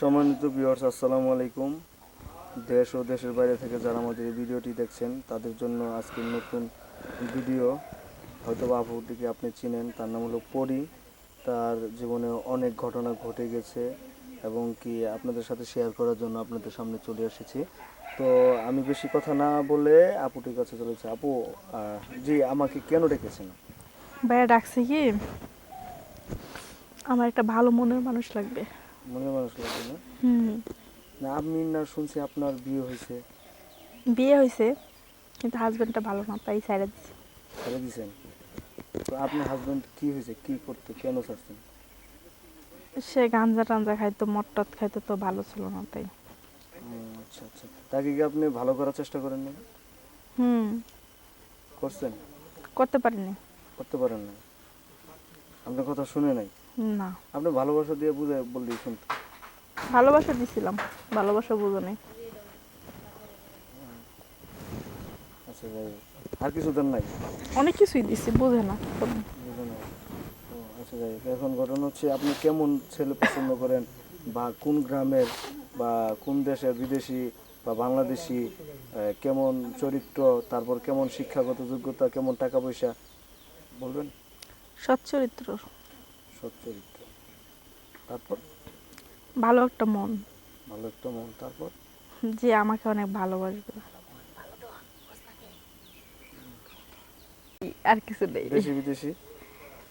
সম্মানিত ভিউয়ার্স আসসালামু আলাইকুম। দেশ ও দেশের বাইরে থেকে যারা আমাদের এই ভিডিওটি দেখছেন, তাদের জন্য আজকের নতুন ভিডিও। হয়তো আপুটিকে আপনি চিনেন, তার নাম হলো পরি। তার জীবনে অনেক ঘটনা ঘটে গেছে এবং কি আপনাদের সাথে শেয়ার করার জন্য আপনাদের সামনে চলে এসেছি। তো আমি বেশি কথা না বলে আপুটির কাছে চলেছি আপু জি, আমাকে কেন ডেকেছেন? ভাইয়া ডাকছে কি? আমার একটা ভালো মনের মানুষ লাগবে। মনে মানুষ লাগবে না? হুম। না আমি না শুনছি আপনার বিয়ে হয়েছে? বিয়ে হয়েছে কিন্তু হাজবেন্ডটা ভালো না তাই সাইডে দিচ্ছে ছেড়ে দিছেন? তো আপনার হাজবেন্ড কি হয়েছে? কি করতে কেন ছাড়ছেন? সে গাঞ্জা টাঞ্জা খাইতো মটট খাইতো তো ভালো ছিল না তাই। ও, আচ্ছা আচ্ছা। তাকে কি আপনি ভালো করার চেষ্টা করেন না হুম। করছেন? করতে পারিনি। করতে পারেন না আপনার কথা শুনে নাই? না। আপনি ভালোবাসা দিয়ে বুঝে বললেই শুনতে। ভালোবাসা দিছিলাম ভালোবাসা বুঝো নেই। আচ্ছা আর কিছু দেন নাই? অনেক কিছুই দিছি বুঝে না। আচ্ছা যাই এখন ঘটনা হচ্ছে আপনি কেমন ছেলে পছন্দ করেন? বা কোন গ্রামের বা কোন দেশের বিদেশি বা বাংলাদেশি কেমন চরিত্র তারপর কেমন শিক্ষাগত যোগ্যতা কেমন টাকা পয়সা বলবেন? সৎ চরিত্র সৎ চরিত্র। তারপর? ভালো একটা মন। ভালো একটা মন তারপর? যে আমাকে অনেক ভালোবাসবে। আর কিছু নেই। দেশি বিদেশি?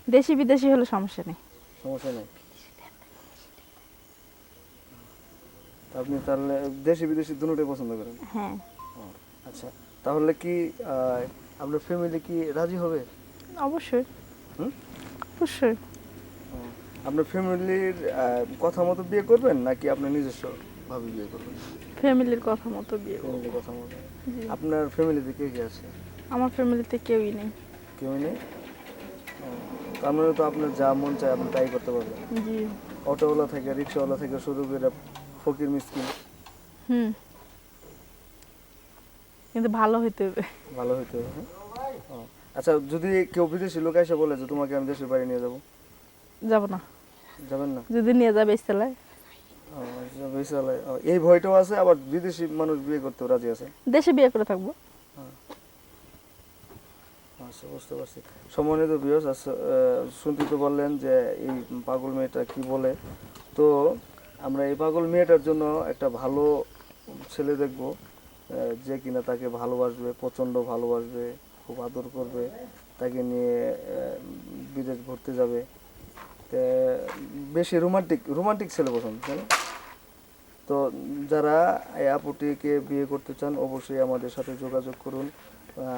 দেশি বিদেশি হলে সমস্যা নেই। সমস্যা নেই? আপনি তাহলে দেশি বিদেশি দুটোই পছন্দ করেন? হ্যাঁ। আচ্ছা। তাহলে কি আপনার ফ্যামিলি কি রাজি হবে? অবশ্যই। হুম? অবশ্যই। আপনার ফ্যামিলির কথা মতো বিয়ে করবেন নাকি আপনার নিজস্ব ভাবে বিয়ে করবেন? ফ্যামিলির কথা মতো বিয়ে। ফ্যামিলির কথা মতো। আপনার ফ্যামিলিতে কে কে আছে? আমার ফ্যামিলিতে কেউই নেই। কেউ নেই? তার মানে তো আপনার যা মন চায় আপনি তাই করতে পারবেন। জি। অটোওয়ালা থেকে রিক্সাওয়ালা থেকে শুরু করে ফকির মিসকিন। হুম। কিন্তু ভালো হইতে হবে। ভালো হইতে হবে হ্যাঁ? আচ্ছা যদি কেউ বিদেশি লোক এসে বলে যে তোমাকে আমি দেশের বাড়ি নিয়ে যাব। যাব না। যাবেন না? যদি নিয়ে যাবে আচ্ছা, ও, এই ভয়টাও আছে আবার বিদেশি মানুষ বিয়ে করতেও রাজি আছে? দেশে বিয়ে করে থাকব। আচ্ছা বুঝতে পারছি। সম্মানিত বিয়স শুনতে তো বললেন যে এই পাগল মেয়েটা কি বলে। তো আমরা এই পাগল মেয়েটার জন্য একটা ভালো ছেলে দেখব যে কিনা তাকে ভালোবাসবে প্রচণ্ড ভালোবাসবে খুব আদর করবে তাকে নিয়ে বিদেশ ঘুরতে যাবে। বেশি রোমান্টিক রোমান্টিক ছেলে পছন্দ, তাই না? তো যারা এই আপুটিকে বিয়ে করতে চান, অবশ্যই আমাদের সাথে যোগাযোগ করুন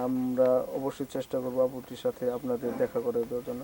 আমরা অবশ্যই চেষ্টা করব আপুটির সাথে আপনাদের দেখা করে দেওয়ার জন্য